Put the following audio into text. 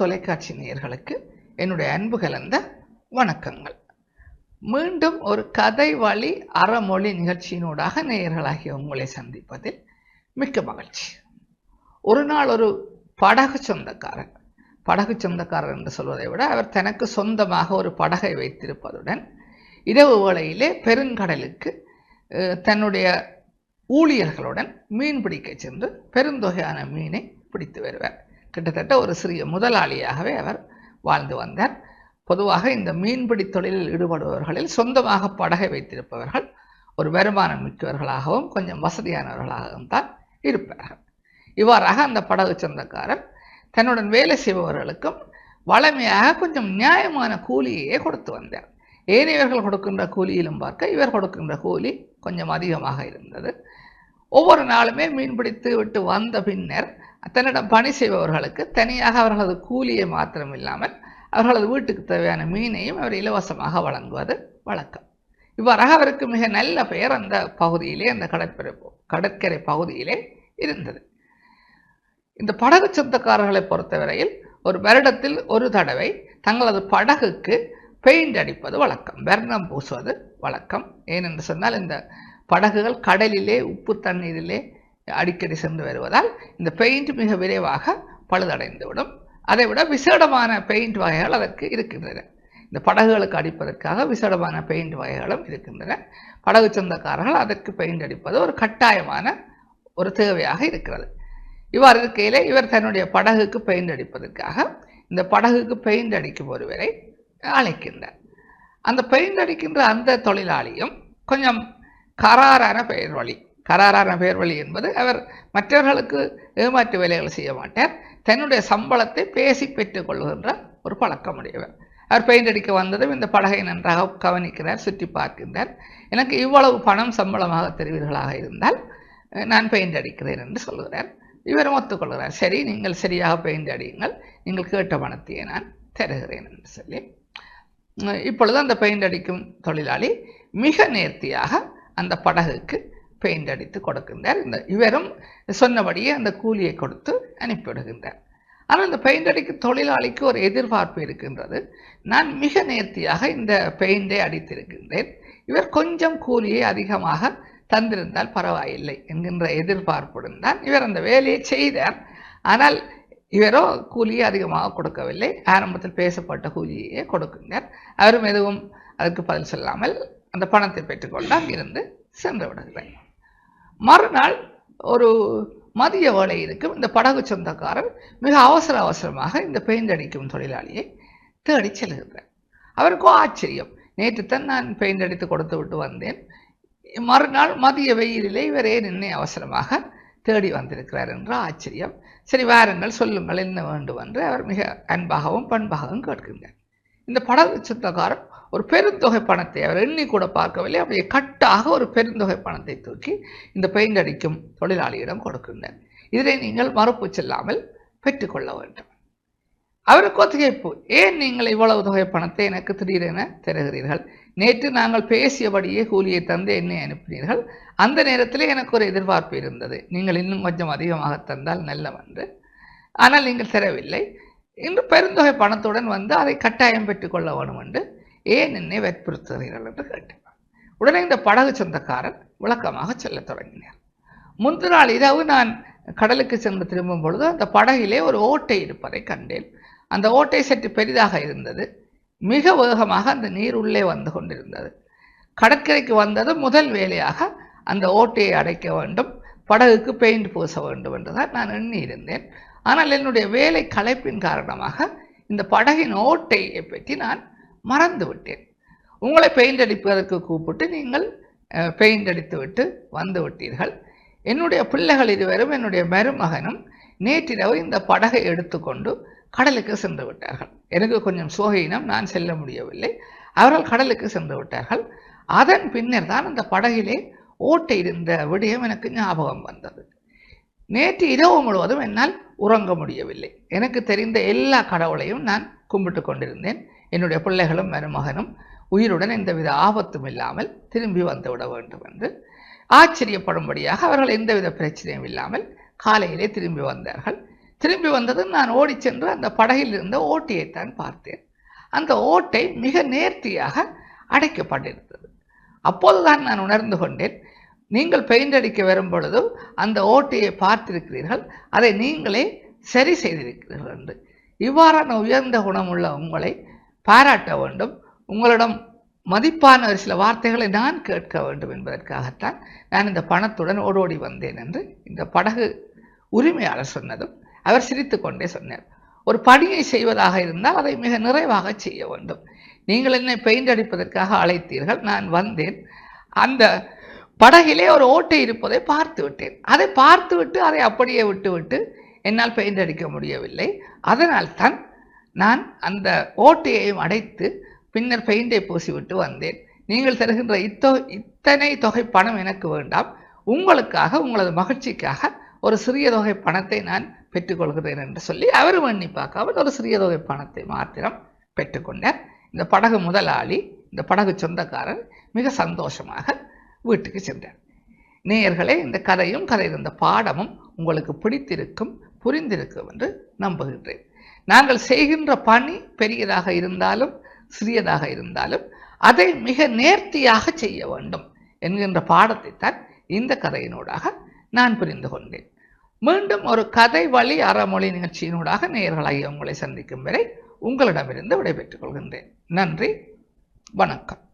தொலைக்காட்சி நேயர்களுக்கு என்னுடைய அன்பு கலந்த வணக்கங்கள். மீண்டும் ஒரு கதை வழி அறமொழி நிகழ்ச்சியினூடாக நேயர்களாகிய உங்களை சந்திப்பதில் மிக்க மகிழ்ச்சி. ஒரு நாள் ஒரு படகு சொந்தக்காரர் படகு சொந்தக்காரர் என்று சொல்வதை விட அவர் தனக்கு சொந்தமாக ஒரு படகை வைத்திருப்பதுடன் இரவு வேளையிலே பெருங்கடலுக்கு தன்னுடைய ஊழியர்களுடன் மீன் பிடிக்க சென்று பெருந்தொகையான மீனை பிடித்து வருவார். கிட்டத்தட்ட ஒரு சிறிய முதலாளியாகவே அவர் வாழ்ந்து வந்தார். பொதுவாக இந்த மீன்பிடி தொழிலில் ஈடுபடுபவர்களில் சொந்தமாக படகை வைத்திருப்பவர்கள் ஒரு வருமானம் மிக்கவர்களாகவும் கொஞ்சம் வசதியானவர்களாகவும் தான் இருப்பார்கள். இவ்வாறாக அந்த படகு சொந்தக்காரர் தன்னுடன் வேலை செய்பவர்களுக்கும் வளமையாக கொஞ்சம் நியாயமான கூலியையே கொடுத்து வந்தார். ஏனையவர்கள் கொடுக்கின்ற கூலியிலும் பார்க்க இவர் கொடுக்கின்ற கூலி கொஞ்சம் அதிகமாக இருந்தது. ஒவ்வொரு நாளுமே மீன்பிடித்து விட்டு வந்த பின்னர் தன்னிடம் பணி செய்பவர்களுக்கு தனியாக அவர்களது கூலியை மாத்திரம் இல்லாமல் அவர்களது வீட்டுக்கு தேவையான மீனையும் அவர் இலவசமாக வழங்குவது வழக்கம். இவ்வாறாக அவருக்கு மிக நல்ல பெயர் அந்த பகுதியிலே அந்த கடற்கரை கடற்கரை பகுதியிலே இருந்தது. இந்த படகு சொந்தக்காரர்களை பொறுத்தவரையில் ஒரு வருடத்தில் ஒரு தடவை தங்களது படகுக்கு பெயிண்ட் அடிப்பது வழக்கம் வர்ணம் பூசுவது வழக்கம். ஏனென்று சொன்னால் இந்த படகுகள் கடலிலே உப்பு தண்ணீரிலே அடிக்கடி சென்று வருவதால் இந்த பெயிண்ட் மிக விரைவாக பழுதடைந்துவிடும். அதை விட விசேடமான பெயிண்ட் வகைகள் அதற்கு இருக்கின்றன. இந்த படகுகளுக்கு அடிப்பதற்காக விசேடமான பெயிண்ட் வகைகளும் இருக்கின்றன. படகு சொந்தக்காரர்கள் அதற்கு பெயிண்ட் அடிப்பது ஒரு கட்டாயமான ஒரு தேவையாக இருக்கிறது. இவ்வாறு இருக்கையிலே இவர் தன்னுடைய படகுக்கு பெயிண்ட் அடிப்பதற்காக இந்த படகுக்கு பெயிண்ட் அடிக்கும் ஒருவரை அழைக்கின்றார். அந்த பெயிண்ட் அடிக்கின்ற அந்த தொழிலாளியும் கொஞ்சம் கராரான பெயர் வழி கராரான பேர்வழி வழி என்பது அவர் மற்றவர்களுக்கு ஏமாற்று வேலைகள் செய்ய மாட்டார். தன்னுடைய சம்பளத்தை பேசி பெற்றுக் கொள்கின்ற ஒரு பழக்கமுடையவர். அவர் பெயிண்ட் அடிக்க வந்ததும் இந்த படகை நன்றாக கவனிக்கிறார் சுற்றி பார்க்கின்றார். எனக்கு இவ்வளவு பணம் சம்பளமாக தெரிவீர்களாக இருந்தால் நான் பெயிண்ட் அடிக்கிறேன் என்று சொல்கிறார். இவரும் ஒத்துக்கொள்கிறார். சரி நீங்கள் சரியாக பெயிண்ட் அடியுங்கள். நீங்கள் கேட்ட பணத்தையே நான் தருகிறேன் என்று சொல்லி. இப்பொழுது அந்த பெயிண்ட் அடிக்கும் தொழிலாளி மிக நேர்த்தியாக அந்த படகுக்கு பெயிண்ட் அடித்து கொடுக்கின்றார். இந்த இவரும் சொன்னபடியே அந்த கூலியை கொடுத்து அனுப்பிவிடுகின்றார். ஆனால் இந்த பெயிண்ட் அடிக்க தொழிலாளிக்கு ஒரு எதிர்பார்ப்பு இருக்கின்றது. நான் மிக நேர்த்தியாக இந்த பெயிண்டை அடித்திருக்கின்றேன். இவர் கொஞ்சம் கூலியை அதிகமாக தந்திருந்தால் பரவாயில்லை என்கின்ற எதிர்பார்ப்புடன் தான் இவர் அந்த வேலையை செய்தார். ஆனால் இவரோ கூலியை அதிகமாக கொடுக்கவில்லை. ஆரம்பத்தில் பேசப்பட்ட கூலியையே கொடுக்கின்றார். அவரும் எதுவும் அதற்கு பதில் சொல்லாமல் அந்த பணத்தை பெற்றுக்கொண்டு அங்கிருந்து சென்று விடுகிறார். மறுநாள் ஒரு மதிய வேலை இருக்கும். இந்த படகு சொந்தக்காரர் மிக அவசர அவசரமாக இந்த பெயிண்ட் அடிக்கும் தொழிலாளியை தேடி செல்கிறார் அவருக்கோ ஆச்சரியம். நேற்று தான் நான் பெயிண்ட் அடித்து கொடுத்து விட்டு வந்தேன். மறுநாள் மதிய வெயிலிலே இவர் ஏன் என்னை அவசரமாக தேடி வந்திருக்கிறார் என்ற ஆச்சரியம். சரி வாருங்கள் சொல்லுங்கள் என்ன வேண்டும் என்று அவர் மிக அன்பாகவும் பண்பாகவும் கேட்கின்றார். இந்த படகு சொந்தக்காரர் ஒரு பெருந்தொகை பணத்தை அவர் எண்ணி கூட பார்க்கவில்லை. அப்படியே கட்டாக ஒரு பெருந்தொகை பணத்தை தூக்கி இந்த பெயிண்ட் அடிக்கும் தொழிலாளியிடம் கொடுக்கின்றனர் இதனை நீங்கள் மறுப்பு செல்லாமல் பெற்றுக்கொள்ள வேண்டும். அவருக்கு ஒத்திகைப்பு ஏன் நீங்கள் இவ்வளவு தொகை பணத்தை எனக்கு திடீரென தருகிறீர்கள்? நேற்று நாங்கள் பேசியபடியே கூலியை தந்து என்னை அனுப்பினீர்கள். அந்த நேரத்தில் எனக்கு ஒரு எதிர்பார்ப்பு இருந்தது. நீங்கள் இன்னும் கொஞ்சம் அதிகமாக தந்தால் நல்லவன்று. ஆனால் நீங்கள் தரவில்லை. இன்று பெருந்தொகை பணத்துடன் வந்து அதை கட்டாயம் பெற்றுக்கொள்ள வேண்டும் என்று ஏன் என்னை வற்புறுத்துகிறீர்கள் என்று கேட்டார். உடனே இந்த படகு சொந்தக்காரன் விளக்கமாக செல்ல தொடங்கினார். முந்தின நாள் இரவு நான் கடலுக்கு சென்று திரும்பும் பொழுது அந்த படகிலே ஒரு ஓட்டை இருப்பதை கண்டேன். அந்த ஓட்டை சற்று பெரிதாக இருந்தது. மிக வேகமாக அந்த நீர் உள்ளே வந்து கொண்டிருந்தது. கடற்கரைக்கு வந்தது முதல் வேலையாக அந்த ஓட்டையை அடைக்க வேண்டும் படகுக்கு பெயிண்ட் பூச வேண்டும் என்றுதான் நான் எண்ணி இருந்தேன் ஆனால் என்னுடைய வேலை களைப்பின் காரணமாக இந்த படகின் ஓட்டையை பற்றி நான் மறந்து விட்டேன் உங்களை பெயிண்ட் அடிப்பதற்கு கூப்பிட்டு நீங்கள் பெயிண்ட் அடித்து விட்டு வந்து விட்டீர்கள். என்னுடைய பிள்ளைகள் இருவரும் என்னுடைய மருமகனும் நேற்றிரவு இந்த படகை எடுத்துக்கொண்டு கடலுக்கு சென்று விட்டார்கள். எனக்கு கொஞ்சம் சோகையினம் நான் செல்ல முடியவில்லை. அவர்கள் கடலுக்கு சென்று விட்டார்கள். அதன் பின்னர் தான் அந்த படகிலே ஓட்டை இருந்த விடயம் எனக்கு ஞாபகம் வந்தது. நேற்று இரவு முழுவதும் என்னால் உறங்க முடியவில்லை. எனக்கு தெரிந்த எல்லா கடவுளையும் நான் கும்பிட்டு கொண்டிருந்தேன். என்னுடைய பிள்ளைகளும் மருமகனும் உயிருடன் எந்தவித ஆபத்தும் இல்லாமல் திரும்பி வந்துவிட வேண்டும் என்று ஆச்சரியப்படும்படியாக அவர்கள் எந்தவித பிரச்சனையும் இல்லாமல் காலையிலே திரும்பி வந்தார்கள். திரும்பி வந்ததும் நான் ஓடிச் சென்று அந்த படகில் இருந்த ஓட்டியைத்தான் பார்த்தேன். அந்த ஓட்டை மிக நேர்த்தியாக அடைக்கப்பட்டிருந்தது. அப்போதுதான் நான் உணர்ந்து கொண்டேன் நீங்கள் பெயிண்ட் அடிக்க வரும் பொழுதும் அந்த ஓட்டையை பார்த்திருக்கிறீர்கள் அதை நீங்களே சரி செய்திருக்கிறீர்கள் என்று. இவ்வாறான உயர்ந்த குணமுள்ள உங்களை பாராட்ட வேண்டும். உங்களிடம் மதிப்பான ஒரு சில வார்த்தைகளை நான் கேட்க வேண்டும் என்பதற்காகத்தான் நான் இந்த பணத்துடன் ஓடோடி வந்தேன் என்று இந்த படகு உரிமையாளர் சொன்னதும் அவர் சிரித்து கொண்டே சொன்னார். ஒரு பணியை செய்வதாக இருந்தால் அதை மிக நிறைவாக செய்ய வேண்டும். நீங்கள் என்னை பெயிண்ட் அடிப்பதற்காக அழைத்தீர்கள். நான் வந்தேன். அந்த படகிலே ஒரு ஓட்டை இருப்பதை பார்த்து விட்டேன். அதை பார்த்துவிட்டு அதை அப்படியே விட்டுவிட்டு என்னால் பெயிண்ட் அடிக்க முடியவில்லை. அதனால் தான் நான் அந்த ஓட்டையையும் அடைத்து பின்னர் பெயிண்டை பூசிவிட்டு வந்தேன். நீங்கள் தருகின்ற இத்தொ இத்தனை தொகை பணம் எனக்கு வேண்டாம். உங்களுக்காக உங்களது மகிழ்ச்சிக்காக ஒரு சிறிய தொகை பணத்தை நான் பெற்றுக்கொள்கிறேன் என்று சொல்லி அவர் எண்ணி பார்க்காமல் ஒரு சிறிய தொகை பணத்தை மாத்திரம் பெற்றுக்கொண்டார். இந்த படகு முதலாளி இந்த படகு சொந்தக்காரர் மிக சந்தோஷமாக வீட்டுக்கு சென்றார். நேயர்களே இந்த கதையும் கதை இருந்த பாடமும் உங்களுக்கு பிடித்திருக்கும் புரிந்திருக்கும் என்று நம்புகின்றேன். நாங்கள் செய்கின்ற பணி பெரியதாக இருந்தாலும் சிறியதாக இருந்தாலும் அதை மிக நேர்த்தியாக செய்ய வேண்டும் என்கின்ற பாடத்தை தான் இந்த கதையினூடாக நான் புரிந்து கொண்டேன். மீண்டும் ஒரு கதை வழி அறமொழி நிகழ்ச்சியினூடாக நேயர்களாகிய உங்களை சந்திக்கும் வரை உங்களிடமிருந்து விடைபெற்றுக் கொள்கின்றேன். நன்றி. வணக்கம்.